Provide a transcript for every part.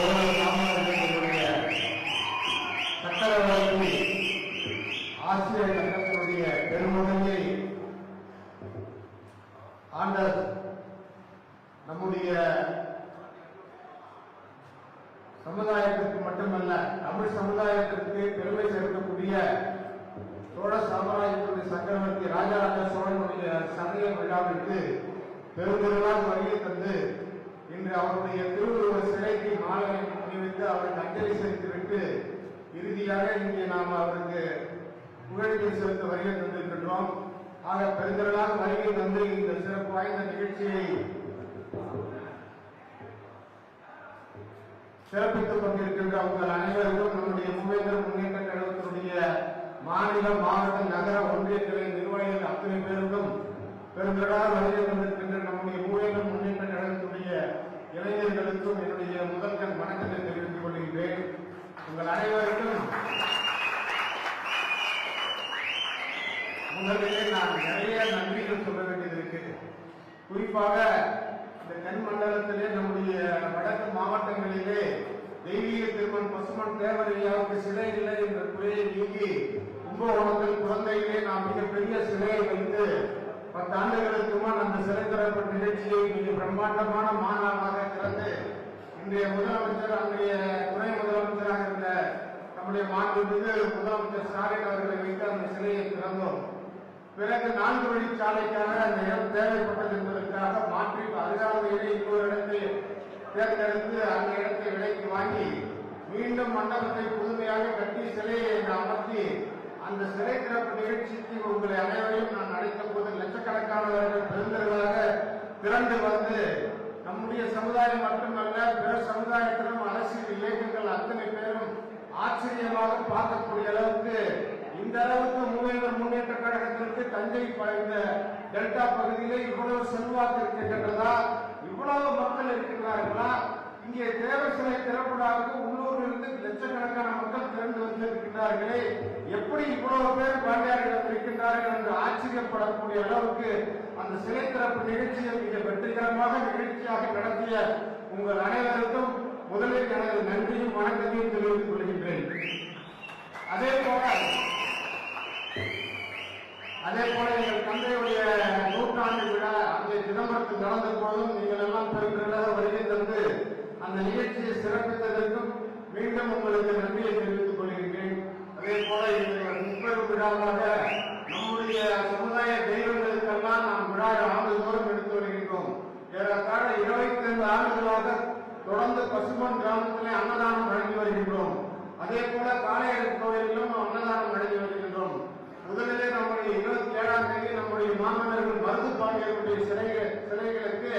Oh. செலுத்த வருகை தந்திருக்கின்றோம் ஆக பெருந்திரளாக வருகை தந்து இந்த சிறப்பு வாய்ந்த நிகழ்ச்சியை சிறப்பித்துக் கொண்டிருக்கின்ற உங்கள் அனைவருக்கும் நம்முடைய மூவேந்தர் முன்னேற்ற கழகத்தினுடைய மாநில மாவட்ட நகர ஒன்றிய கிளை நிர்வாகிகள் அத்தனை பேருக்கும் பெருந்திரளாக வருகை தந்திருக்கின்ற நம்முடைய மூவேந்திர முன்னேற்ற கழகத்துடைய இளைஞர்களுக்கும் என்னுடைய முதல்கள் வணக்கத்தை தெரிவித்துக் கொள்கின்றேன். உங்கள் அனைவருக்கும் முதலிலே நான் நிறைய நன்றிகள் சொல்ல வேண்டியது இருக்கு குறிப்பாக இந்த தென் மண்டலத்திலே நம்முடைய வடக்கு மாவட்டங்களிலே தெய்வீக திருமண் பசுமன் தேவரையாவுக்கு சிலை இல்லை என்ற குறையை நீக்கி கும்பகோணத்தில் குழந்தையிலே நாம் மிகப்பெரிய சிலையை வைத்து பத்தாண்டுகளுக்கு முன் அந்த சிலை திறப்பு நிகழ்ச்சியை மிக பிரம்மாண்டமான மாநாடாக திறந்து இன்றைய முதலமைச்சர் அன்றைய துணை முதலமைச்சராக இருந்த நம்முடைய மாண்புமிகு முதலமைச்சர் ஸ்டாலின் அவர்களை வைத்து அந்த சிலையை திறந்தோம். பிறகு நான்கு வழிச்சாலைக்கான அந்த தேவைப்பட்டது என்பதற்காக மாற்றி அருகாமையிலே இன்னொரு இடத்தை தேர்ந்தெடுத்து அந்த இடத்தை விலைக்கு வாங்கி மீண்டும் மண்டபத்தை புதுமையாக கட்டி சிலையை அமர்த்தி அந்த சிலை திறப்பு நிகழ்ச்சிக்கு உங்களை அனைவரையும் நான் அழைத்த போது லட்சக்கணக்கானவர்கள் பெருந்தர்களாக திரண்டு வந்து நம்முடைய சமுதாயம் மட்டுமல்ல பிற சமுதாயத்திலும் அரசியல் இயக்கங்கள் அத்தனை பேரும் ஆச்சரியமாக பார்க்கக்கூடிய அளவுக்கு இந்த அளவுக்கு மூவேந்தர் முன்னேற்ற கழகத்திற்கு தஞ்சை ப- இந்த டெல்டா பகுதியிலே இவ்வளவு செல்வாக்கு இருக்கின்றதா? இவ்வளவு மக்கள் இருக்கின்றார்களா? இங்கே தேவசிலை திறப்படாவுக்கு உள்ளூரில் இருந்து லட்சக்கணக்கான மக்கள் திரண்டு வந்திருக்கின்றார்களே. எப்படி இவ்வளவு பேர் பாண்டியாரிடம் இருக்கின்றார்கள் என்று ஆச்சரியப்படக்கூடிய அளவுக்கு அந்த சிலை திறப்பு நிகழ்ச்சியை மிக வெற்றிகரமாக நிகழ்ச்சியாக நடத்திய உங்கள் அனைவருக்கும் முதலில் எனது நன்றியும் வணக்கத்தையும் தெரிவித்துக் கொள்கின்றேன். அதே போல அதே போல எங்கள் தந்தையுடைய நூற்றாண்டு விழா அங்கே சிதம்பரத்தில் நடந்த போதும் நீங்கள் எல்லாம் பெருமையாக வருகை தந்து அந்த நிகழ்ச்சியை சிறப்பித்ததற்கும் மீண்டும் உங்களுக்கு நன்றியை தெரிவித்துக் கொள்கிறேன் அதே போல எங்கள் முப்பெரும் விழாவாக நம்முடைய சமுதாய தெய்வங்களுக்கெல்லாம் நாம் விழா ஆண்டுதோறும் எடுத்து வருகின்றோம். ஏறத்தாழ இருபத்தி ஐந்து ஆண்டுகளாக தொடர்ந்து பசுமன் கிராமத்திலே அன்னதானம் வழங்கி வருகின்றோம். அதே போல காளையர் கோயிலிலும் அன்னதானம் வழங்கி வருகின்றோம். முதலிலே நம்முடைய இருபத்தி ஏழாம் தேதி நம்முடைய மாமன்னர்கள் மருந்து பாண்டியர்களுடைய சிலைகள் சிலைகளுக்கு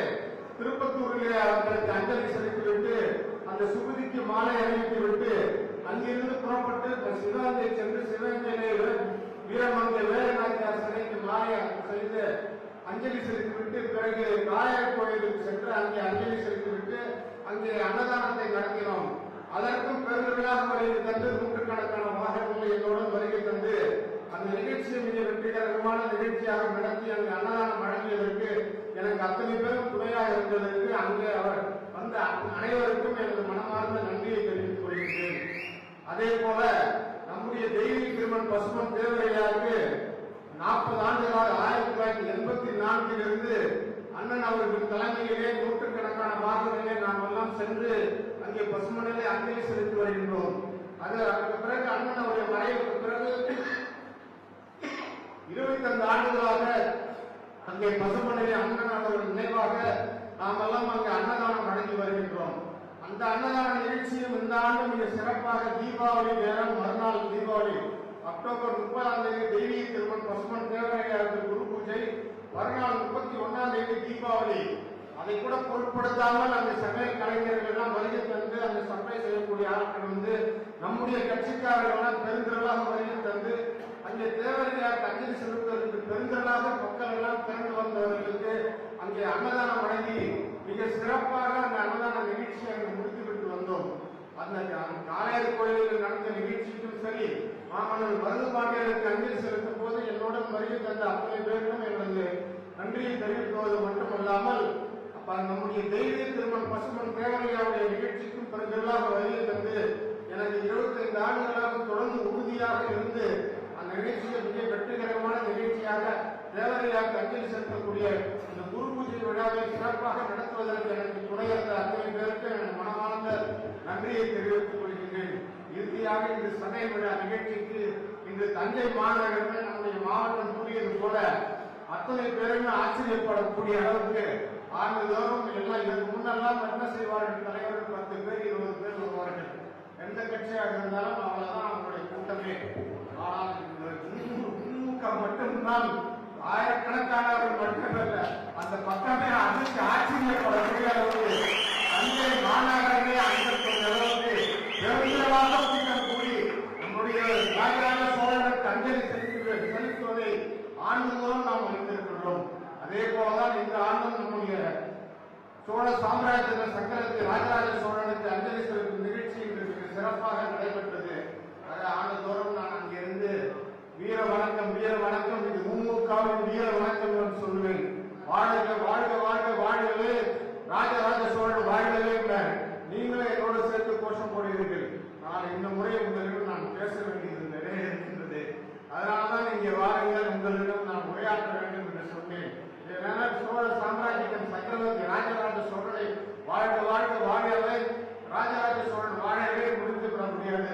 திருப்பத்தூரிலே அவர்களுக்கு அஞ்சலி செலுத்திவிட்டு அந்த சுகுதிக்கு மாலை அணிவித்து விட்டு அங்கிருந்து புறப்பட்டு சிவகங்கை சென்று சிவகங்கையிலே வீரமங்கை வேலநாச்சியார் சிலைக்கு மாலை செய்து அஞ்சலி செலுத்திவிட்டு பிறகு காளையர் கோயிலுக்கு சென்று அங்கே அஞ்சலி செலுத்திவிட்டு அங்கே அன்னதானத்தை நடத்தினோம். அதற்கும் பெருவிழாக வருகை தந்து நூற்றுக்கணக்கான வாகனங்களை என்னுடன் வருகை தந்து அந்த நிகழ்ச்சியை மிக வெற்றிகரமான நிகழ்ச்சியாக நடத்தி அங்கு அன்னதானம் வழங்கியதற்கு எனக்கு அத்தனை பேரும் துணையாக இருந்ததற்கு அங்கே அவர் வந்த அனைவருக்கும் எனது மனமார்ந்த நன்றியை தெரிவித்துக் கொள்கிறேன் அதே போல நம்முடைய தெய்வீக திருமண் பசுமன் தேவரையாருக்கு நாற்பது ஆண்டுகளாக ஆயிரத்தி தொள்ளாயிரத்தி எண்பத்தி நான்கிலிருந்து அண்ணன் அவர்கள் தலைமையிலே நூற்றுக்கணக்கான வாகனங்களே நாம் எல்லாம் சென்று அங்கே பசுமணிலே அஞ்சலி செலுத்தி வருகின்றோம். அது அதற்கு பிறகு அண்ணன் அவருடைய மறைவுக்கு பிறகு இருபத்தைந்து ஆண்டுகளாக அங்கே பசுமணிலே அண்ணன் அவர்கள் நினைவாக நாம் எல்லாம் அங்கே அன்னதானம் வழங்கி வருகின்றோம். அந்த அன்னதான நிகழ்ச்சியும் இந்த ஆண்டு மிக சிறப்பாக தீபாவளி நேரம் மறுநாள் தீபாவளி அக்டோபர் முப்பதாம் தேதி தெய்வீக திருமண் பசுமன் தேவரையாருக்கு குரு பூஜை மறுநாள் முப்பத்தி ஒன்னாம் தேதி தீபாவளி. அதை கூட பொருட்படுத்தாமல் அந்த சமையல் கலைஞர்கள் எல்லாம் வருகை தந்து அந்த சப்ளை செய்யக்கூடிய ஆட்கள் வந்து நம்முடைய கட்சிக்காரர்கள் எல்லாம் பெருந்திரளாக வருகை தந்து அங்கே தேவரையார் அஞ்சலி செலுத்துவதற்கு பெருந்திரளாக மக்கள் எல்லாம் திரண்டு வந்தவர்களுக்கு அங்கே அன்னதானம் வழங்கி மிக சிறப்பாக அந்த அன்னதான நிகழ்ச்சியை அங்கு முடித்துவிட்டு வந்தோம். அந்த காளையர் கோயிலில் நடந்த நிகழ்ச்சிக்கும் சரி மாமன்னர் மருது பாண்டியருக்கு அஞ்சலி செலுத்தும் போது என்னுடன் வருகை தந்த அத்தனை பேருக்கும் எனது நன்றியை தெரிவிப்பது மட்டுமல்லாமல் ப- நம்முடைய தெய்வீக திருமணம் பசுமன் தேவரையாவுடைய நிகழ்ச்சிக்கும் பெருங்களாக வருகை தந்து எனக்கு 25 ஆண்டுகளாக தொடர்ந்து உறுதியாக இருந்து அந்த நிகழ்ச்சியை மிக வெற்றிகரமான நிகழ்ச்சியாக தேவரையாக அஞ்சலி செலுத்தக்கூடிய இந்த குரு பூஜை விழாவை சிறப்பாக நடத்துவதற்கு எனக்கு துணையிருந்த அத்தனை பேருக்கு என் மனமார்ந்த நன்றியை தெரிவித்துக் கொள்கின்றேன். இறுதியாக இந்த சமய விழா நிகழ்ச்சிக்கு இன்று தஞ்சை மாநகரமே நம்முடைய மாவட்டம் கூறியது போல அத்தனை பேருமே ஆச்சரியப்படக்கூடிய அளவுக்கு ஆண்டுதோறும் எல்லாம் இதற்கு முன்னெல்லாம் என்ன செய்வார்கள் தலைவர்கள் பத்து பேர் இருபது பேர் வருவார்கள். எந்த கட்சியாக இருந்தாலும் அவ்வளவுதான் அவங்களுடைய கூட்டமே. ஆனால் திமுக மட்டும்தான் ஆயிரக்கணக்கானவர்கள் மட்டுமல்ல அந்த பக்கமே அதிர்ச்சி ஆச்சரியப்படக்கூடிய அளவுக்கு தஞ்சை மாநகரமே அங்கக்கூடிய அளவுக்கு பெருந்திரளாக கூட்டம் கூடி நம்முடைய ராஜராஜ சோழனுக்கு அஞ்சலி செலுத்தி செலுத்துவதை ஆண்டு மூலம் நாம் அறிந்திருக்கின்றோம். அதே போலதான் இந்த ஆண்டும் நம்முடைய சோழ சாம்ராஜ்யத்தின் சக்கரத்தை ராஜராஜ சோழனுக்கு அஞ்சலி செலுத்தும் நிகழ்ச்சி இன்று சிறப்பாக நடைபெற்றது. ஆக ஆண்டுதோறும் வீர வணக்கம் வீர வணக்கம். இது மும்முகாவின் வீர வணக்கம் என்று சொல்லுவேன் வாழ்க வாழ்க வாழ்க வாழ்கவே. ராஜராஜ சோழன் வாழ்கவே என்றார். நீங்களே என்னோடு சேர்த்து கோஷம் போடுகிறீர்கள். நான் இந்த முறை உங்களிடம் நான் பேச வேண்டியது நிறைய இருக்கின்றது. அதனால்தான் இங்கே வாருங்கள் உங்களிடம் நான் உரையாற்ற வேண்டும் என்று சொன்னேன். ஏனென்றால் சோழ சாம்ராஜ்யம் சக்கரவர்த்தி ராஜராஜ சோழனை வாழ்க வாழ்க வாழவே ராஜராஜ சோழன் வாழவே முடித்து விட முடியாது.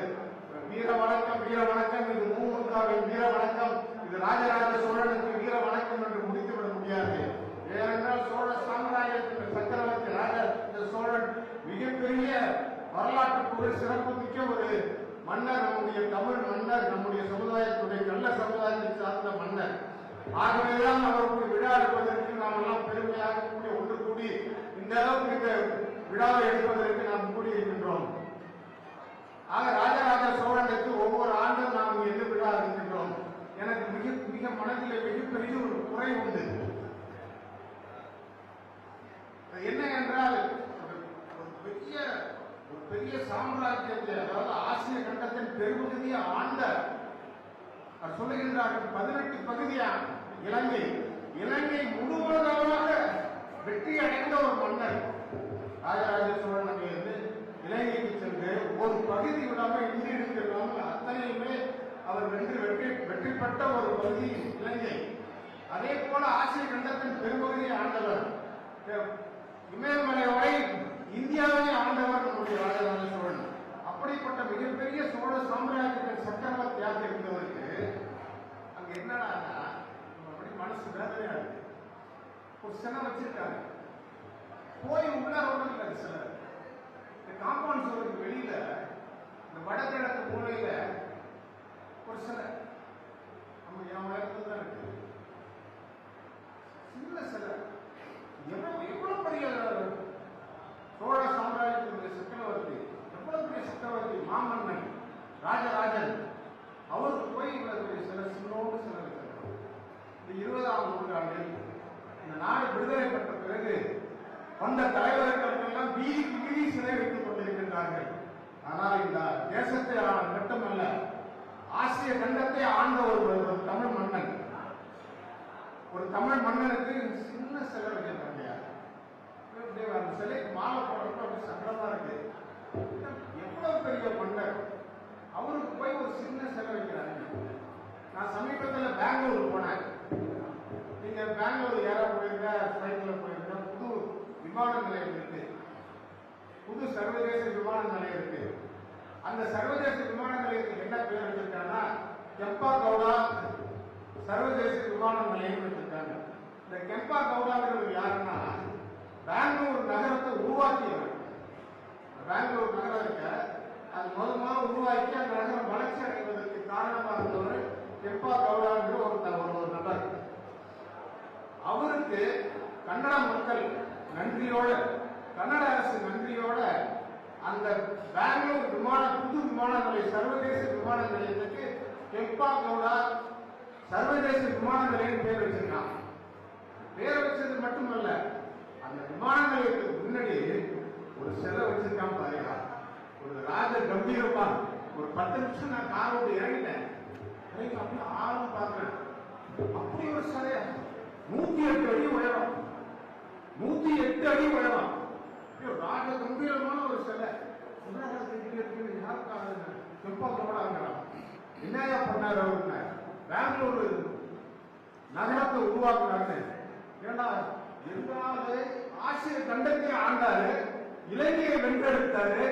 வீர வணக்கம் வீர வணக்கம். இது மூமுகாவின் வீர வணக்கம். இது ராஜராஜ சோழனுக்கு வீர வணக்கம் என்று முடித்துவிட முடியாது. ஏனென்றால் சோழ சாம்ராஜ்யத்தின் சக்கரவர்த்தி ராஜராஜ சோழன் மிகப்பெரிய வரலாற்று புகழ் சிறப்பு மிக்க ஒரு மன்னர் நம்முடைய தமிழ் மன்னர் நம்முடைய சமுதாயத்துடைய நல்ல சமுதாயத்தை சார்ந்த மன்னர். ஆகவேதான் அவருக்கு விழா எடுப்பதற்கு நாம் எல்லாம் பெருமையாக கூடி ஒன்று கூடி இந்த அளவுக்கு இந்த விழாவை எடுப்பதற்கு நாம் கூடியிருக்கின்றோம். ஆக ராஜராஜ சோழனுக்கு ஒவ்வொரு ஆண்டும் நாம் என்ன விழா இருக்கின்றோம். எனக்கு மிக மிக மனதில் மிகப்பெரிய ஒரு குறை உண்டு. என்ன என்றால் ஒரு பெரிய ஒரு பெரிய சாம்ராஜ்யத்தை அதாவது ஆசிய கண்டத்தின் பெரும்பகுதியை ஆண்ட சொல்லுகின்றார்கள் பதினெட்டு பகுதியான இலங்கை. இலங்கை முழுவதமாக வெற்றி அடைந்த ஒரு மன்னர் ராஜராஜ சோழன் இலங்கைக்கு சென்று ஒரு பகுதி விடாமல் இந்தி எடுத்திருக்காமல் அத்தனையுமே அவர் வென்று வெற்றி வெற்றி பெற்ற ஒரு பகுதி இலங்கை. அதே போல ஆசிய கண்டத்தின் பெரும்பகுதியை ஆண்டவர் இமயமலை வரை இந்தியாவை ஆண்டவர் நம்முடைய ராஜராஜ சோழன். அப்படிப்பட்ட மிகப்பெரிய சோழ சாம்ராஜ்யத்தின் தியாக இருந்தவருக்கு அங்க என்னடா அப்படி மனசு வேதனையா இருக்கு. ஒரு சிலை வச்சிருக்காங்க போய் உள்ள ஒன்றும் இல்லை சிலர் இந்த காம்பவுண்ட் சுவருக்கு வெளியில இந்த வடகிழக்கு மூலையில ஒரு சிலை. நம்ம என் உயரத்துல தான் இருக்கு. சின்ன சிலை. எவ்வளவு எவ்வளவு பெரிய சோழ சாம்ராஜ்யத்தினுடைய சக்கரவர்த்தி எவ்வளவு பெரிய சக்கரவர்த்தி? மாமன்னன் ராஜராஜன். அவருக்கு போய் இவர்களுடைய சில சின்னோடு சில இந்த இருபதாம் நூற்றாண்டில் இந்த நாடு விடுதலை பெற்ற பிறகு வந்த தலைவர்களுக்கெல்லாம் பி வீதி சிலை வைத்துக் கொண்டிருக்கின்றார்கள் ஆனால் இந்த தேசத்தை ஆள மட்டுமல்ல ஆசிய கண்டத்தை ஆண்ட ஒரு தமிழ் மன்னன். ஒரு தமிழ் மன்னனுக்கு சின்ன சிலை வச்சிருக்காங்க அந்த சிலைக்கு மாலை போடுறப்ப அப்படி சங்கடமா இருக்கு. எவ்வளவு பெரிய மன்னர். அவருக்கு போய் ஒரு சின்ன சிலை வைக்கிறாங்க. நான் சமீபத்தில் பெங்களூர் போனேன். நீங்க பெங்களூர் ஏற போயிருந்தா ஃபிளைட்ல போயிருந்தா புது விமான நிலையம் இருக்கு. புது சர்வதேச விமான நிலையம் இருக்கு. அந்த சர்வதேச விமான நிலையத்துக்கு என்ன பேர் வச்சிருக்காங்கன்னா கெம்பா கவுடா சர்வதேச விமான நிலையம் வச்சிருக்காங்க. இந்த கெப்பா கவுடாங்கிறது யாருன்னா பெங்களூர் நகரத்தை உருவாக்கியவர். பெங்களூர் நகரத்தை அது முத முதல்ல உருவாக்கி அந்த நகரம் வளர்ச்சி அடைவதற்கு காரணமாக இருந்தவர் கெப்பா கவுடாங்கிற ஒரு ஒரு ஒரு நபர். அவருக்கு கன்னட மக்கள் நன்றியோடு கன்னட அரசு நன்றியோட அந்த பெங்களூர் விமான புது விமான நிலைய சர்வதேச விமான நிலையத்துக்கு கெப்பா கவுடா சர்வதேச விமான நிலையம் பேர் வச்சிருக்கான். பேர் வச்சது மட்டுமல்ல அந்த விமான நிலையத்துக்கு முன்னாடி ஒரு சிலை வச்சிருக்கான் பாருங்க. ஒரு ராஜ கம்பீரமா ஒரு பத்து நிமிஷம் நான் கார் விட்டு இறங்கிட்டேன். அப்படியே ஆளும் பார்க்கிறேன். அப்படி ஒரு சிலை. நூத்தி எட்டு அடி உயரம். நூத்தி எட்டு அடி உயரம். ராஜ கம்பீரமான ஒரு சிலை. என்னடா செஞ்சுட்டு இருக்கு யாருக்காக செப்பாக்கப்படாங்கிறான் என்னையா பண்ணாரு அவருன்னு பெங்களூர் நகரத்தை உருவாக்குனாரு ஏன்னா எங்காவது ஆசிய கண்டத்தை ஆண்டாரு இலங்கையை வென்றெடுத்தாரு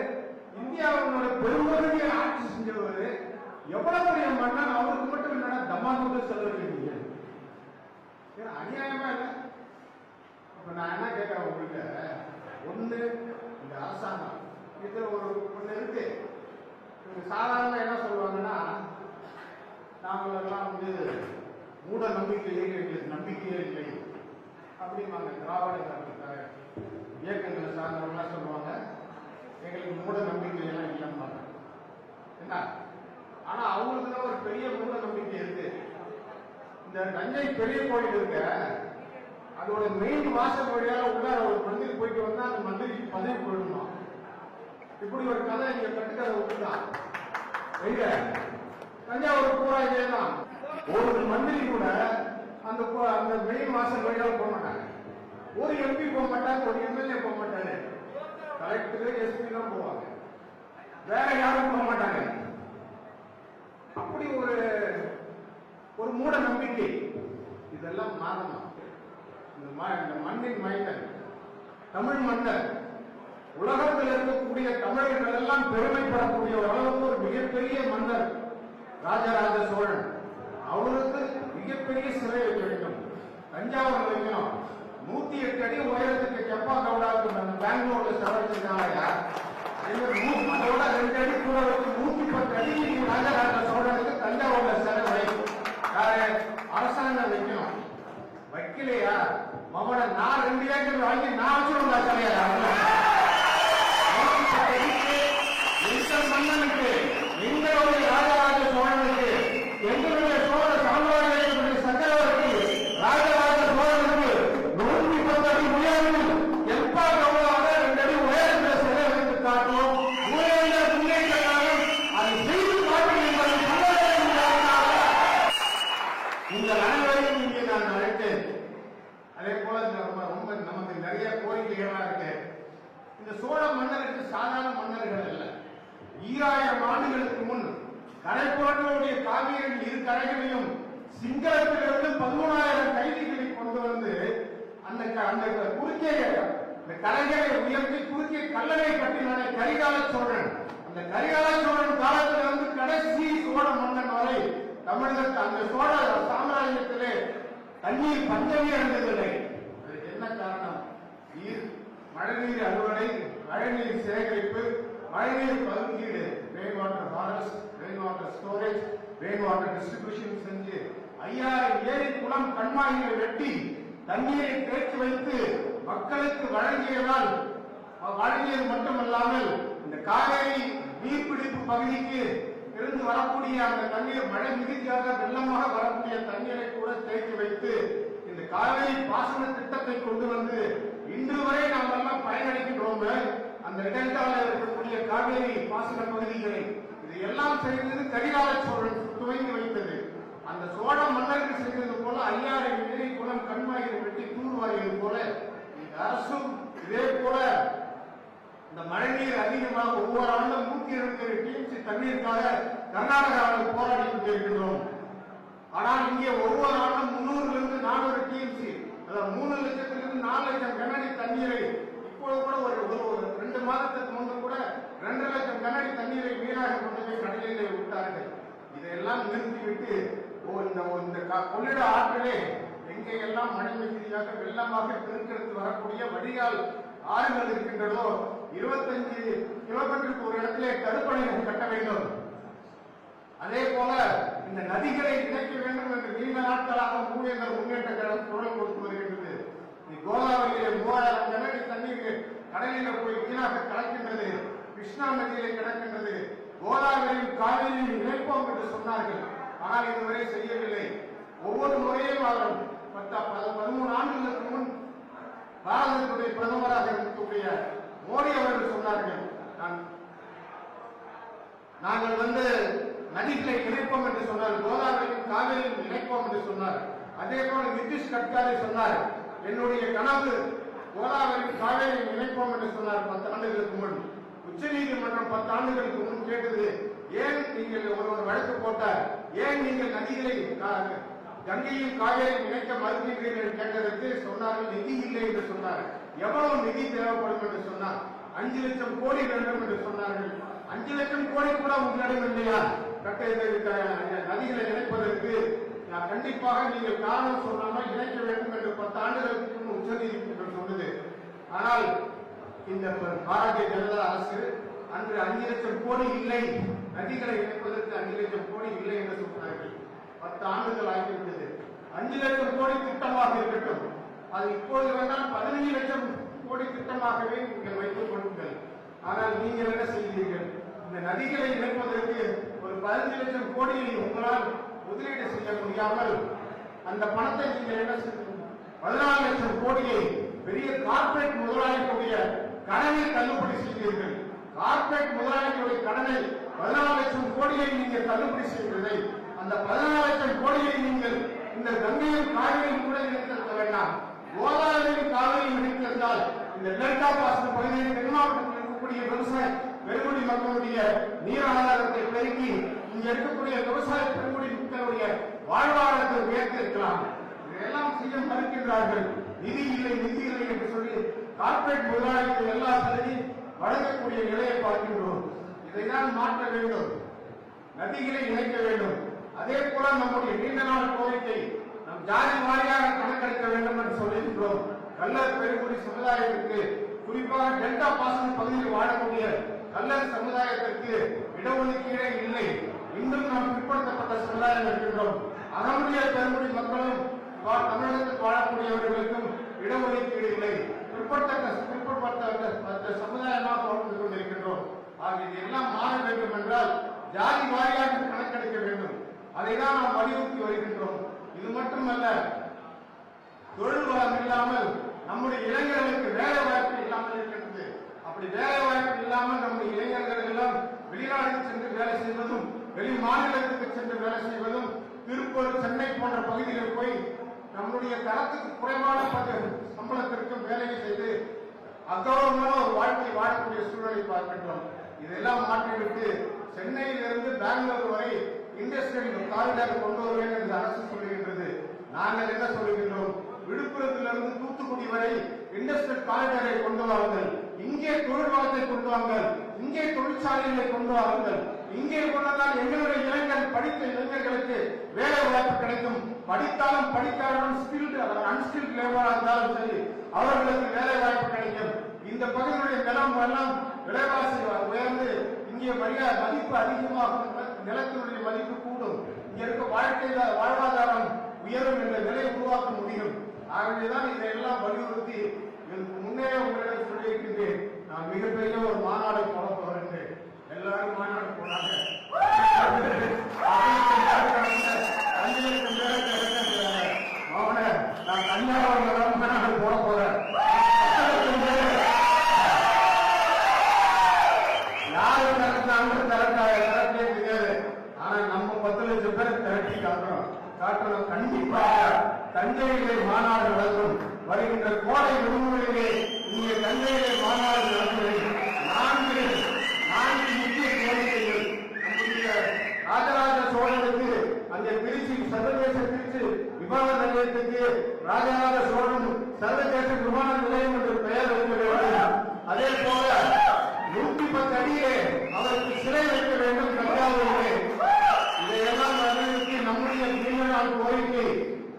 இந்தியாவோட பெரும்பகுதியை ஆட்சி செஞ்சவர் எவ்வளவு பெரிய மன்னன் அவருக்கு மட்டும் என்னடா தம்மாந்து செலவழிக்கிறீங்க ஏன்னா அநியாயமா இல்லை அப்ப நான் என்ன கேட்கிறேன் உங்கள்கிட்ட ஒண்ணு இந்த அரசாங்கம். இதில் ஒரு ஒன்று இருக்கு. சாதாரண என்ன சொல்லுவாங்கன்னா நாங்களெல்லாம் வந்து மூட நம்பிக்கையே எங்களுக்கு நம்பிக்கையே இல்லை அப்படிம்பாங்க. திராவிட இயக்கங்களை சார்ந்தவங்களாம் சொல்லுவாங்க. எங்களுக்கு மூட நம்பிக்கை எல்லாம் இல்லைம்பாங்க. என்ன? ஆனால் அவங்களுக்கு தான் ஒரு பெரிய மூட நம்பிக்கை இருக்கு. இந்த தஞ்சை பெரிய கோயில் இருக்க அதோட மெயின் வாசல் வழியாக உள்ள ஒரு மந்திரி போயிட்டு வந்தா அந்த மந்திரிக்கு பதவி போயிடுமா? இப்படி ஒரு கதை இங்க கட்டுக்கதை விட்டுதான் எங்க? தஞ்சாவூர் பூரா இதேதான். ஒரு மந்திரி கூட அந்த அந்த மே மாசம் வழியால போக மாட்டாங்க ஒரு எம்பி போக மாட்டாங்க ஒரு எம்எல்ஏ போக மாட்டாங்க கலெக்டர் எஸ்பி தான் போவாங்க. வேற யாரும் போக மாட்டாங்க. அப்படி ஒரு ஒரு மூட நம்பிக்கை. இதெல்லாம் மாறணும் இந்த இந்த மண்ணின் மைந்தன். தமிழ் மன்னர். உலகத்தில் இருக்கக்கூடிய தமிழர்கள் எல்லாம் பெருமைப்படக்கூடிய அளவுக்கு ஒரு மிகப்பெரிய மன்னர் ராஜராஜ சோழன். அவருக்கு மிகப்பெரிய சிலை வைக்க வேண்டும். தஞ்சாவூர் வைக்கணும். நூத்தி எட்டு அடி உயரத்துக்கு கெப்பா கவுடாவுக்கு நம்ம பெங்களூர்ல சிலை வச்சிருக்காங்க அதோட ரெண்டு அடி கூட வச்சு நூத்தி பத்து அடி ராஜராஜ சோழனுக்கு தஞ்சாவூர்ல சிலை வைக்கும் அரசாங்கம் வைக்கணும். வைக்கலையா? மகனை நான் ரெண்டு ஏக்கர் வாங்கி நான் வச்சுருந்தா சிலையா எங்கள் மன்னனுக்கு எங்களுடைய ராஜராஜ சோழனுக்கு எங்களுடைய சோழ சாம்ராஜ்யத்தினுடைய சக்கரவர்த்தி ராஜராஜ சோழனுக்கு நூற்றி பத்து அடி உயர்வு எப்பா கவலாக ரெண்டு அடி உயரத்தில் சிலை வைத்து காட்டும் உயர்ந்த முன்னேற்றங்களும் அதை செய்து காட்டும் என்பதை சமுதாயத்திற்காக உங்கள் அனைவரையும் இங்கே நான் அழைத்தேன் அதே போல இந்த ரொம்ப ரொம்ப நமக்கு நிறைய கோரிக்கைகள்லாம் இருக்கு இந்த சோழ மன்னருக்கு சாதாரண மன்னர்கள் அல்ல ஈராயிரம் ஆண்டுகளுக்கு முன் கரைப்புறங்களுடைய காவிரியின் இரு கரைகளையும் சிங்களத்திலிருந்து பதிமூணாயிரம் கைதிகளை கொண்டு வந்து அந்த க- அந்த குறுக்கே இந்த கரைகளை உயர்த்தி குறுக்கே கல்லணை கட்டினானே கரிகால சோழன் அந்த கரிகால சோழன் காலத்திலிருந்து கடைசி சோழ மன்னன் வரை தமிழக அந்த சோழ சாம்ராஜ்யத்திலே தண்ணீர் பஞ்சமே இருந்ததில்லை அதற்கு என்ன காரணம்? நீர் மழைநீர் அறுவடை மழைநீர் சேகரிப்பு மழைநீர் பகுதியீடு rain water harvest rain water storage rain water distribution செஞ்சு ஐயாயிரம் ஏரி குளம் கண்மாய்களை வெட்டி தண்ணீரை தேக்கி வைத்து மக்களுக்கு வழங்கியதால் வழங்கியது மட்டுமல்லாமல் இந்த காவேரி நீர்பிடிப்பு பகுதிக்கு இருந்து வரக்கூடிய அந்த தண்ணீர் மழை மிகுதியாக வெள்ளமாக வரக்கூடிய தண்ணீரை கூட தேக்கி வைத்து இந்த காவேரி பாசன திட்டத்தை கொண்டு வந்து இன்று வரை நாம் எல்லாம் பயனளிக்கின்றோம் அந்த இடத்தால் இருக்கக்கூடிய காவேரி பாசன பகுதிகளை இது எல்லாம் செய்தது கரிகால சோழன் துவங்கி வைத்தது. அந்த சோழ மன்னருக்கு செய்தது போல ஐயாயிரம் நிலை குளம் கண்மாயிரம் வெட்டி தூர்வாரியது போல இந்த அரசும் இதே போல இந்த மழைநீர் அதிகமாக ஒவ்வொரு ஆண்டும் நூத்தி இருபத்தி ஏழு டிஎம்சி தண்ணீருக்காக கர்நாடகாவில் போராடி கொண்டிருக்கிறோம் ஆனால் இங்கே ஒவ்வொரு ஆண்டும் முன்னூறுல இருந்து நானூறு டிஎம்சி அதாவது மூணு லட்சத்திலிருந்து நாலு லட்சம் கண்ணாடி தண்ணீரை இப்போது கூட ஒரு ஒரு- ரெண்டு மாதத்துக்கு முன்பு கூட ரெண்டு லட்சம் கண்ணாடி தண்ணீரை வீணாக கொண்டு போய் கடலிலே விட்டார்கள். இதையெல்லாம் நிறுத்திவிட்டு ஓ இந்த இந்த க- கொள்ளிட ஆற்றிலே எங்கெல்லாம் மழை மிகுதியாக வெள்ளமாக பெருக்கெடுத்து வரக்கூடிய வடிகால் ஆறுகள் இருக்கின்றதோ இருபத்தஞ்சு கிலோமீட்டருக்கு ஒரு இடத்திலே தடுப்பணைகள் கட்ட வேண்டும். அதே போல இந்த நதிகளை இணைக்க வேண்டும் என்று நீண்ட நாட்களாக ஊழியர்கள் முன்னேற்ற கழகம் குரல் கொடுத்து வருகின்றது. கோதாவரியிலே மூவாயிரம் கனடி தண்ணீர் கடலில போய் வீணாக கலக்கின்றது. கிருஷ்ணா நதியிலே கிடக்கின்றது. கோதாவரியும் காவிரியும் இணைப்போம் என்று சொன்னார்கள். ஆனால் இதுவரை செய்யவில்லை. ஒவ்வொரு முறையும் அவர் பத்த பதிமூணு ஆண்டுகளுக்கு முன் பாரதத்துடைய பிரதமராக இருக்கக்கூடிய மோடி அவர்கள் சொன்னார்கள் நாங்கள் வந்து நதிகளை இணைப்போம் என்று சொன்னார் கோதாவரியும் காவிரியும் இணைப்போம் என்று சொன்னார். அதே போல நிதிஷ் கட்காரி சொன்னார் என்னுடைய கனவு கோதாவரி காவேரி இணைப்போம் என்று சொன்னார் பத்து ஆண்டுகளுக்கு முன். உச்சநீதிமன்றம் பத்து ஆண்டுகளுக்கு முன் கேட்டது ஏன் நீங்கள் ஒரு வழக்கு போட்டார்? ஏன் நீங்கள் நதிகளை கா- கங்கையும் காவேரியும் இணைக்க மறுக்கிறீர்கள்? என்று கேட்டதற்கு சொன்னார்கள் நிதி இல்லை என்று சொன்னார். எவ்வளவு நிதி தேவைப்படும் என்று சொன்னார் அஞ்சு லட்சம் கோடி வேண்டும் என்று சொன்னார்கள். அஞ்சு லட்சம் கோடி கூட உங்களிடம் இல்லையா? கட்ட இந்த நதிகளை இணைப்பதற்கு நான் கண்டிப்பாக நீங்கள் காரணம் சொல்லாமல் இணைக்க வேண்டும் என்று பத்து ஆண்டுகளுக்கு முன் உச்சநீதிமன்றம் சொன்னது. ஆனால் இந்த பாரதிய ஜனதா அரசு அன்று அஞ்சு லட்சம் கோடி இல்லை நதிகளை இணைப்பதற்கு அஞ்சு லட்சம் கோடி இல்லை என்று சொன்னார்கள். பத்து ஆண்டுகள் ஆகிவிட்டது. அஞ்சு லட்சம் கோடி திட்டமாக இருக்கட்டும். அது இப்போது வேண்டாம் பதினஞ்சு லட்சம் கோடி திட்டமாகவே நீங்கள் வைத்துக் கொள்ளுங்கள். ஆனால் நீங்கள் என்ன செய்கிறீர்கள்? இந்த நதிகளை இணைப்பதற்கு ஒரு பதினஞ்சு லட்சம் கோடியை உங்களால் முதலீடு செய்ய முடியாமல் அந்த பணத்தை நீங்கள் என்ன செய்வீங்க பதினாலு லட்சம் கோடியை பெரிய கார்ப்பரேட் முதலாளிகளுடைய கடனை தள்ளுபடி செய்தீர்கள். கார்பரேட் முதலாளிகளுடைய கடனை பதினாலு லட்சம் கோடியை நீங்கள் தள்ளுபடி செய்வதை அந்த பதினாலு லட்சம் கோடியை நீங்கள் இந்த கங்கையும் காவிரியும் கூட இணைத்திருக்க வேண்டாம். கோதாவரியும் காலையில் இணைத்திருந்தால் இந்த டெல்டா பாசன பகுதியில் தென்மாவட்டத்தில் இருக்கக்கூடிய விவசாய பெருங்குடி மக்களுடைய நீர் ஆதாரத்தை பெருக்கி இங்க இருக்கக்கூடிய விவசாய பெருங்குடி மக்களுடைய வாழ்வாதாரத்தை உயர்த்திருக்கலாம் இதையெல்லாம் செய்ய மறுக்கின்றார்கள். நிதி இல்லை நிதி இல்லை என்று சொல்லி கார்ப்பரேட் முதலாளிகள் எல்லா சலுகை வழங்கக்கூடிய நிலையை பார்க்கின்றோம். இதைதான் மாற்ற வேண்டும். நதிகளை இணைக்க வேண்டும். அதே போல நம்முடைய நீண்ட நாள் கோரிக்கை ஜாதி வாரியாக கணக்கெடுக்க வேண்டும் என்று சொல்லியிருக்கிறோம். கல்லர் பெருங்குடி சமுதாயத்திற்கு குறிப்பாக டெல்டா பாசன பகுதியில் வாழக்கூடிய கல்லர் சமுதாயத்திற்கு இடஒதுக்கீடே இல்லை. இன்னும் நாம் பிற்படுத்தப்பட்ட சமுதாயம் இருக்கின்றோம். அகமுடைய பெருங்குடி மக்களும் வா- தமிழகத்தில் வாழக்கூடியவர்களுக்கும் இடஒதுக்கீடு இல்லை. பிற்படுத்த பிற்படுத்தப்பட்ட சமுதாயமாக வாழ்ந்து கொண்டிருக்கின்றோம். ஆக எல்லாம் மாற வேண்டும் என்றால் ஜாதி வாரியாக கணக்கெடுக்க வேண்டும். அதை தான் நாம் வலியுறுத்தி வருகின்றோம். இது மட்டுமல்ல தொழில் வளம் இல்லாமல் நம்முடைய இளைஞர்களுக்கு வேலை வாய்ப்பு இல்லாமல் இருக்கின்றது. அப்படி வேலை வாய்ப்பு இல்லாமல் நம்முடைய இளைஞர்கள் எல்லாம் வெளிநாடுக்கு சென்று வேலை செய்வதும் வெளி மாநிலத்துக்கு சென்று வேலை செய்வதும் திருப்பூர் சென்னை போன்ற பகுதிகளில் போய் நம்முடைய தரத்துக்கு குறைவான பகு- சம்பளத்திற்கும் வேலையை செய்து அகௌரவமான ஒரு வாழ்க்கை வாழக்கூடிய சூழலை பார்க்கின்றோம். இதெல்லாம் மாற்றிவிட்டு சென்னையிலிருந்து பெங்களூர் வரை இண்டஸ்ட்ரியல் காரிடார் கொண்டு வருவேன் என்று அரசு சொல்லுகின்றது நாங்கள் என்ன சொல்லுகின்றோம்? விழுப்புரத்திலிருந்து தூத்துக்குடி வரை இண்டஸ்ட்ரியல் காரிடரை கொண்டு வாருங்கள். இங்கே தொழில் வளத்தை கொண்டு வாருங்கள். இங்கே தொழிற்சாலைகளை கொண்டு வாருங்கள். இங்கே கொண்டதால் எங்களுடைய இளைஞர்கள் படித்த இளைஞர்களுக்கு வேலை வாய்ப்பு கிடைக்கும். படித்தாலும் படிக்காதவன் ஸ்கில்டு அன்ஸ்கில்டு லேபராக இருந்தாலும் சரி அவர்களுக்கு வேலை வாய்ப்பு கிடைக்கும். இந்த பகுதியுடைய நிலம் எல்லாம் விலைவாசி உயர்ந்து இங்கே மரியா மதிப்பு அதிகமாகும் நிலத்தினுடைய மதிப்பு கூடும். இங்க இருக்க வாழ்க்கை வாழ்வாதாரம் உயரும் என்ற நிலையை உருவாக்க முடியும். ஆகவேதான் இதையெல்லாம் வலியுறுத்தி இதற்கு முன்னே உங்களிடம் சொல்லியிருக்கின்றேன். நான் மிகப்பெரிய ஒரு மாநாடு போட போகிறேன் எல்லாரும் மாநாடு போனாங்க அஞ்சு லட்சம் பேருக்கு இருக்கிறாங்க. மகனே, நான் கன்னியாகுமரியில தான் மாநாடு போட போறேன் பத்து லட்சம் பேரு யாரு திரட்டாங்க திரட்டா திரட்டே தெரியாது ஆனா நம்ம பத்து லட்சம் பேர் திரட்டி காட்டுறோம் காட்டுறோம் கண்டிப்பாக தஞ்சையிலே மாநாடு நடக்கும். வருகின்ற கோடை விடுமுறையிலே இங்கே தந்தையிலே மாநாடு நடத்துகிறேன் நான்கு நான்கு முக்கிய கோரிக்கைகள். நம்முடைய ராஜராஜ சோழனுக்கு அந்த திருச்சி சர்வதேச திருச்சி விமான நிலையத்துக்கு ராஜராஜ சோழன் சர்வதேச விமான நிலையம் என்று பெயர் வைக்க வேண்டும். அதே போல நூற்றி பத்து அடியே அவருக்கு சிலை வைக்க வேண்டும். கட்டாவது இதையெல்லாம் நம்முடைய நீண்ட நாள் கோரிக்கை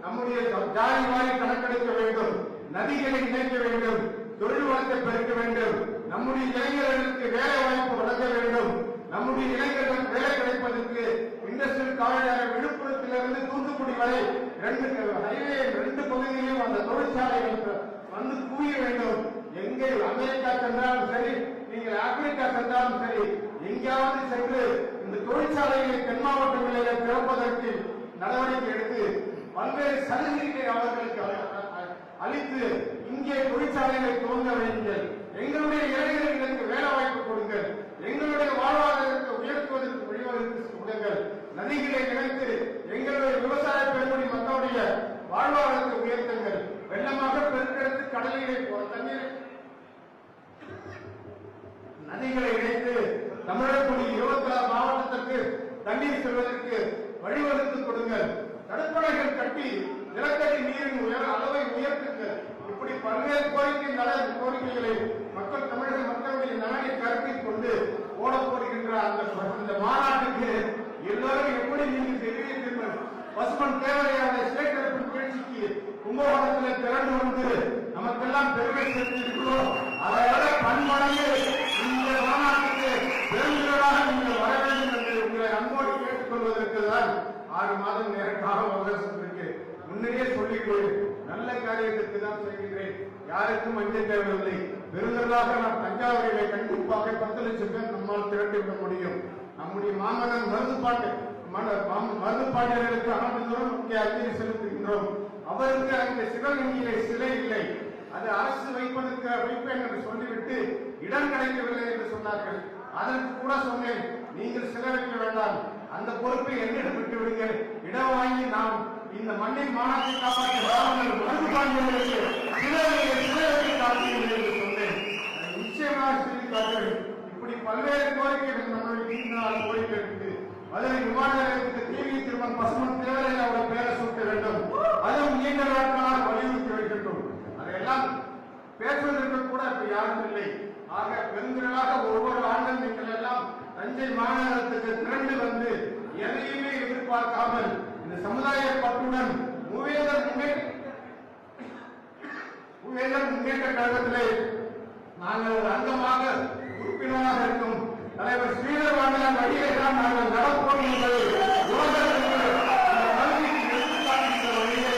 நம்முடைய ஜாதி வாரி கணக்கெடுக்க வேண்டும் நதிகளை இணைக்க வேண்டும் தொழில் வளத்தை பெருக்க வேண்டும் நம்முடைய இளைஞர்களுக்கு வேலை வாய்ப்பு வழங்க வேண்டும். நம்முடைய இளைஞர்களுக்கு வேலை கிடைப்பதற்கு இண்டஸ்ட்ரியல் காரிடார் விழுப்புரத்திலிருந்து தூத்துக்குடி வரை ரெண்டு ஹைவே ரெண்டு பகுதியிலும் அந்த தொழிற்சாலைகள் வந்து குவிய வேண்டும். எங்கே அமெரிக்கா சென்றாலும் சரி நீங்கள் ஆப்பிரிக்கா சென்றாலும் சரி எங்கேயாவது சென்று இந்த தொழிற்சாலைகளை தென் மாவட்டங்களில் திறப்பதற்கு நடவடிக்கை எடுத்து பல்வேறு சலுகைகளை அவர்களுக்கு அளித்து இங்கே தொழிற்சாலைகளை துவங்க வேண்டும் எங்களுடைய இளைஞர்களுக்கு வேலை வாய்ப்பு கொடுங்கள் எங்களுடைய வாழ்வாதாரத்தை உயர்த்துவதற்கு வழிவகுத்து கொடுங்கள் நதிகளை இணைத்து எங்களுடைய விவசாய பெருமொழி மக்களுடைய வாழ்வாதாரத்தை உயர்த்துங்கள் வெள்ளமாக பெருக்கெடுத்து கடலிலே போ- தண்ணீரை செல்வதற்கு வழிவகுத்து கொடுங்கள் தடுப்பணைகள் கட்டி நிலத்தடி நீரின் உயர் அளவை உயர்த்துங்கள் இப்படி பல்வேறு கோரிக்கை நல கோரிக்கைகளை மக்கள் தமிழக மக்களுடைய நலனை கருத்தில் கொண்டு ஓடப் போடுகின்ற அந்த இந்த மாநாட்டுக்கு எல்லோரும் எப்படி நீங்கள் தெரிவித்தீர்கள் பசுமன் தேவையான சேகரிப்பு பேச்சுக்கு கும்பகோணத்தில் திரண்டு வந்து நமக்கெல்லாம் பெருமை சேர்த்திருக்கிறோம். அதோட விட பன்மடங்கு இந்த மாநாட்டுக்கு பெருந்திரளாக நீங்கள் வர வேண்டும் என்று உங்களை அன்போடு கேட்டுக்கொள்வதற்கு தான் ஆறு மாதம் நேர கால அவகாசம் இருக்கு முன்னரே சொல்லிக்கிறேன் நல்ல காரியத்திற்கு தான் செய்கிறேன் யாருக்கும் அஞ்ச தேவையில்லை. பெருந்தலாக நாம் தஞ்சாவூரிலே கண்டிப்பாக பத்து லட்சம் பேர் நம்மால் திரட்டி விட முடியும். நம்முடைய மாமன்னன் மருதுப்பாட்டு மருதுப்பாட்டியர்களுக்கு ஆண்டுதோறும் முக்கிய அஞ்சலி செலுத்துகின்றோம். அவருக்கு அந்த சிவகங்கையிலே சிலை இல்லை. அது அரசு வைப்பதற்கு வைப்பேன் என்று சொல்லிவிட்டு இடம் கிடைக்கவில்லை என்று சொன்னார்கள். அதற்கு கூட சொன்னேன் நீங்கள் சிலை வைக்க வேண்டாம். அந்த பொறுப்பை என்னிடம் விட்டு விடுங்கள் இடம் வாங்கி நாம் இந்த மண்ணின் மாநாட்டை காப்பாற்ற மருந்து மருதுபாண்டியர்களுக்கு சிலை சிலை காப்பீர்கள் என்று சொன்னேன் அதை நிச்சயமாக இப்படி பல்வேறு கோரிக்கைகள் நம்மளுடைய நீண்ட கோரிக்கை இருக்கு அதை விமான நிலையத்துக்கு டிவி திருமணம் பசுமன் தேவரை அவரை பெயரை சூட்ட வேண்டும். அதுவும் நீண்ட நாட்களாக வலியுறுத்தி வைக்கின்றோம் அதையெல்லாம் பேசுவதற்கு கூட இப்ப யாரும் இல்லை. ஆக பெருந்திரளாக ஒவ்வொரு ஆண்டும் நீங்கள் எல்லாம் தஞ்சை மாநகரத்துக்கு திரண்டு வந்து எதையுமே எதிர்பார்க்காமல் இந்த சமுதாய பற்றுடன் மூவேந்தர் முன்னேற்ற மூவேந்தர் முன்னேற்ற கழகத்திலே நாங்கள் ஒரு அங்கமாக உறுப்பினராக இருக்கும் தலைவர் ஸ்ரீதர் வாண்டியார் வழியை தான் நாங்கள் நடப்போம் என்பது யோசனைக்கு வழியை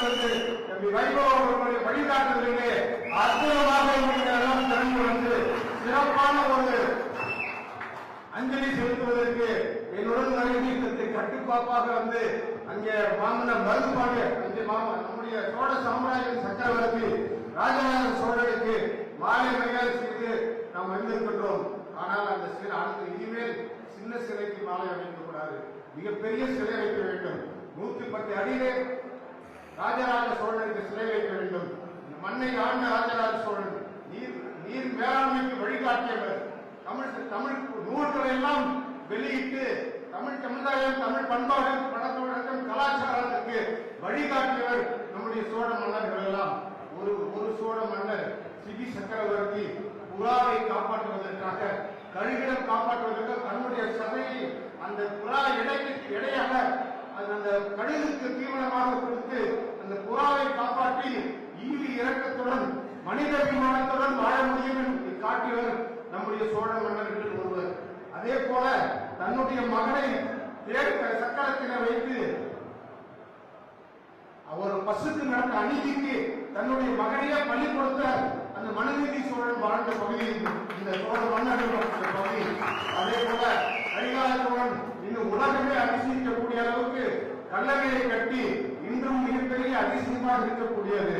வந்து தம்பி அவர்களுடைய வழிகாட்டுதலிலே அற்புதமாக நீங்கள் திறந்து வந்து சிறப்பான ஒரு அஞ்சலி செலுத்துவதற்கு என்னுடன் வருகின்ற கட்டுப்பாப்பாக வந்து அங்கே மாமன்னர் மருதுபாண்டியர் அங்கே மாமா நம்முடைய சோழ சாம்ராஜ்யம் சக்கரவர்த்தி ராஜராஜ சோழனுக்கு மாலை மரியாதை செய்து நாம் வந்திருக்கின்றோம். ஆனால் அந்த சிலை அடுத்து இனிமேல் சின்ன சிலைக்கு மாலை அமைக்கக்கூடாது மிகப்பெரிய சிலை வைக்க வேண்டும். நூத்தி பத்து அடியிலே ராஜராஜ சோழனுக்கு சிலை வைக்க வேண்டும். இந்த மண்ணை ஆண்ட ராஜராஜ சோழன் நீர் நீர் மேலாண்மைக்கு வழிகாட்டியவர். தமிழ் தமிழ் நூல்களை எல்லாம் வெளியிட்டு தமிழ் சமுதாயம் தமிழ் பண்பாடு பழக்க வழக்கம் கலாச்சாரத்துக்கு வழிகாட்டியவர் நம்முடைய சோழ மன்னர்கள் எல்லாம். ஒரு ஒரு சோழ மன்னர் சிபி சக்கரவர்த்தி புறாவை காப்பாற்றுவதற்காக கழுகிடம் காப்பாற்றுவதற்கு தன்னுடைய சபையை அந்த புறா எடைக்கு எடையாக அந்த கழுகுக்கு தீவனமாக கொடுத்து அந்த புறாவை காப்பாற்றி ஈவி இறக்கத்துடன் மனித விமானத்துடன் வாழ முடியும் என்று காட்டியவர் நம்முடைய சோழ மன்னர்கள் ஒருவர். அதே போல தன்னுடைய மகனை தேர் சக்கரத்தில வைத்து அவர் பசுக்கு நடந்த அநீதிக்கு தன்னுடைய மகனையே பள்ளி கொடுத்த அந்த மனுநீதி சோழன் வாழ்ந்த பகுதி இந்த சோழ மன்னர்கள் பகுதி. அதே போல கரிகால சோழன் இன்னும் உலகமே அதிசயிக்கக்கூடிய அளவுக்கு கல்லணையை கட்டி இன்றும் மிகப்பெரிய அதிசயமாக இருக்கக்கூடியது.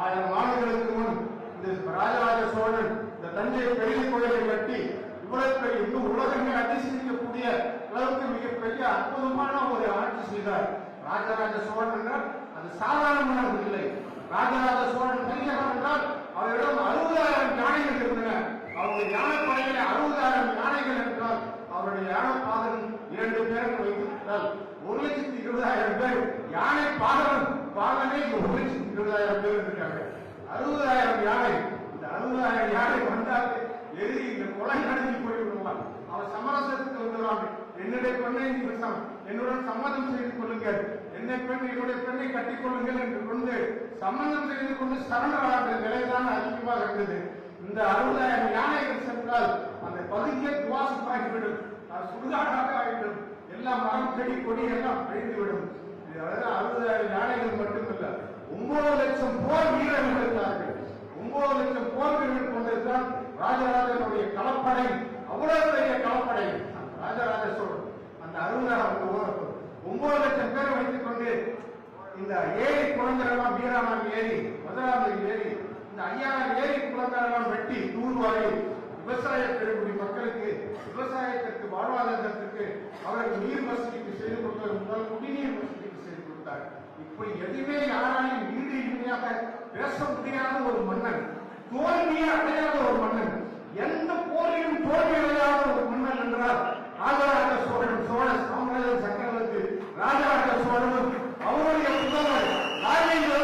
ஆயிரம் ஆண்டுகளுக்கு முன் இந்த ராஜராஜ சோழன் இந்த தஞ்சை பெரிய கோயிலை கட்டி இவ்வளவு இன்னும் உலகமே அதிசயிக்கக்கூடிய அளவுக்கு மிகப்பெரிய அற்புதமான ஒரு ஆட்சி செய்தார். ராஜராஜ சோழன் என்றால் அது சாதாரணமானது இல்லை. ராஜராஜ சோழன் பெரியவர் என்றால் அவரிடம் அறுபதாயிரம் யானைகள் இருந்தன. அவருடைய யானைப்படையில அறுபதாயிரம் யானைகள் என்றால் அவருடைய யானை இரண்டு பேருக்கு வைத்திருந்தால் ஒரு லட்சத்தி இருபதாயிரம் பேர் யானை பாதவன் பாதனே இங்க ஒரு லட்சத்தி இருபதாயிரம் பேர் இருக்காங்க அறுபதாயிரம் யானை இந்த அறுபதாயிரம் யானை வந்தால் எதிரி இந்த கொலை நடத்தி போய்விடுவான் அவன் சமரசத்துக்கு வந்துடுவான் என்னுடைய பெண்ணை நீங்கள் என்னுடன் சம்மதம் செய்து கொள்ளுங்கள். என்னை பெண் என்னுடைய பெண்ணை கட்டிக் கொள்ளுங்கள் என்று கொண்டு சம்மதம் செய்து கொண்டு சரணராக நிலைதான் அதிகமாக இருந்தது. இந்த அறுபதாயிரம் யானைகள் சென்றால் அந்த பகுதியே துவாசமாகிவிடும். சுடுகாடாக ஆகிவிடும். எல்லாம் மரம் செடி கொடி எல்லாம் அழிந்துவிடும் அறுபதாயிரம் யானைகள் மட்டுமல்ல ஒன்பது லட்சம் போர் வீரர்கள் இருந்தார்கள். ஒன்பது லட்சம் போர் வீரர்கள் கொண்டிருந்தால் ராஜராஜனுடைய களப்படை அவ்வளவு பெரிய களப்படை ராஜராஜ சோழன் அந்த அறுபதாயிரம் ஒன்பது லட்சம் பேரை வைத்துக் கொண்டு இந்த ஏரி குளங்களெல்லாம் வீராணம் ஏரி மதுராமதி ஏரி இந்த ஐயாயிரம் ஏரி குளங்களெல்லாம் வெட்டி தூர்வாரி விவசாய பெருங்குடி மக்களுக்கு விவசாயத்திற்கு வாழ்வாதாரத்திற்கு அவர்கள் நீர் வசதிக்கு செய்து கொடுத்தது முதல் குடிநீர் வசதிக்கு செய்து கொடுத்தார். இப்படி எதுவுமே யாராலையும் ஈடு இணையாக பேச முடியாத ஒரு மன்னன் தோல்வியே அடையாத ஒரு மன்னன் எந்த போரிலும் தோல்வி அடையாத ஒரு மன்னன் என்றால் ராஜராஜ சோழன் சோழ சாம்ராஜ்ய சக்கரவர்த்தி ராஜராஜ சோழனும் அவருடைய புதல்வர் ராஜேந்திர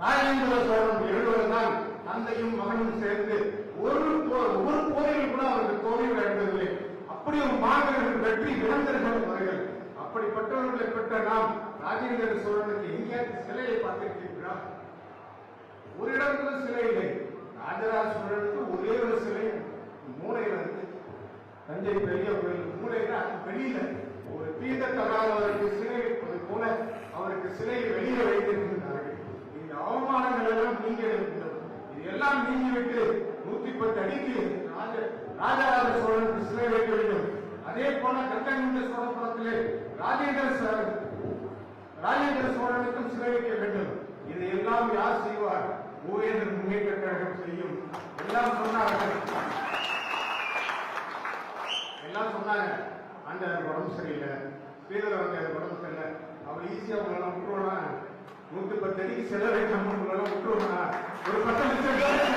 ராஜேந்திர சோழன் எழுவதுதான் தந்தையும் மகனும் சேர்ந்து ஒரு போ- ஒரு போரில் கூட அவருக்கு தோல்வி அடைந்ததில்லை அப்படி ஒரு மாணவர்கள் வெற்றி இழந்தர்கள் அவர்கள் அப்படிப்பட்டவர்களை பெற்ற நாம் ராஜேந்திர சோழனுக்கு எங்கேயாவது சிலையை பார்த்திருக்கிறீர்களா ஒரு இடத்துல சிலை இல்லை. ராஜராஜ சோழனுக்கு ஒரே ஒரு சிலை மூளையில இருக்கு தஞ்சை பெரிய கோயில். மூளையில அது வெளியில. ஒரு தீர்த்த தகாதவருக்கு சிலை வைப்பது போல அவருக்கு சிலையை வெளியே வைத்திருக்கிறார்கள். இந்த அவமானங்கள் எல்லாம் நீங்க எல்லாம் நீங்கிவிட்டு நூத்தி பத்து அடிக்கு ராஜ ராஜராஜ சோழனுக்கு சிலை வைக்க வேண்டும். அதே போல கட்டங்குண்ட சோழபுரத்திலே ராஜேந்திர சோழன் ராஜேந்திர சோழனுக்கும் சிலை வைக்க வேண்டும். இதை எல்லாம் யார் செய்வார் ஊழியர் முன்னேற்ற கழகம் செய்யும். எல்லாம் சொன்னார்கள். எல்லாம் சொன்னாங்க. ஆண்டவர் உடம்பு சரியில்லை. ஸ்ரீதர் வந்து உடம்பு சரியில்லை. அவர் ஈஸியா உங்களால் விட்டுருவானா? நூற்றி பத்து அடிக்கு செல்ல நம்ம உங்களால் விட்டுருவானா? ஒரு பத்து லட்சம் எல்லாம்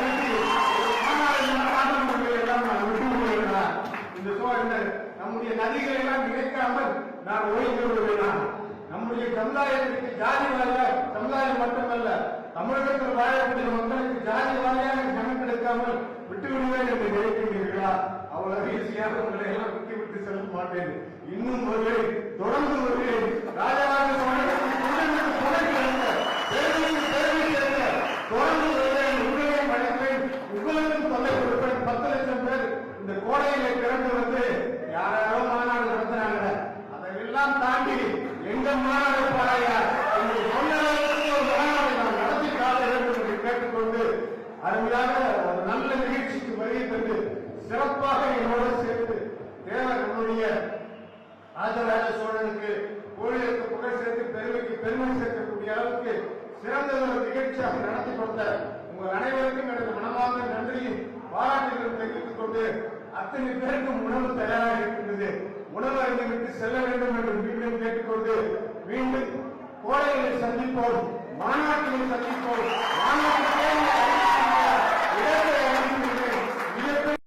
இந்த சோ நம்முடைய நதிகளை எல்லாம் நினைக்காமல் நான் ஓய்ந்து நம்முடைய சமுதாயத்திற்கு ஜாதி வாரியா சமுதாயம் மட்டுமல்ல தமிழகத்தில் வாழக்கூடிய மக்களுக்கு ஜாதி வாரியாக பணம் கிடைக்காமல் விட்டு விடுவேன் என்று நினைக்கிறீர்களா அவ்வளவு ஈஸியாக உங்களை எல்லாம் விட்டு விட்டு செல்ல மாட்டேன். இன்னும் வருவேன் தொடர்ந்து வருவேன் ராஜராஜ சோழனுக்கு புகழுக்கு புகழ் கிடைக்க பெருமைக்கு பெருமை கிடைக்க தொடர்ந்து வருவேன் உங்களையும் அழைப்பேன் உங்களுக்கும் தொல்லை கொடுப்பேன் பத்து லட்சம் பேர் இந்த கோடையிலே பிறந்து வந்து யாராரோ மாநாடு நடத்துறாங்க அதையெல்லாம் தாண்டி எங்க மாநாடு பாராயா என்று சொன்னதற்கு ஒரு மாநாடு நாம் நடத்தி காட்ட வேண்டும் என்று கேட்டுக்கொண்டு அருமையாக ஒரு நல்ல நிகழ்ச்சிக்கு வருகை தந்து சிறப்பாக என்னோடு சேர்த்து தேவர் நம்முடைய ராஜராஜ சோழனுக்கு கோயிலுக்கு புகழ் சேர்த்து பெருமைக்கு பெருமை சேர்க்கக்கூடிய அளவுக்கு சிறந்த ஒரு நிகழ்ச்சியாக நடத்தி கொடுத்த உங்கள் அனைவருக்கும் எனது மனமார்ந்த நன்றியும் பாராட்டுகளும் தெரிவித்துக் கொண்டு அத்தனை பேருக்கும் உணவு தயாராக இருக்கின்றது. உணவு அருந்துவிட்டு செல்ல வேண்டும் என்று மீண்டும் கேட்டுக்கொண்டு மீண்டும் கோடைகளை சந்திப்போம் மாநாட்டினை சந்திப்போம். மாநாட்டிலே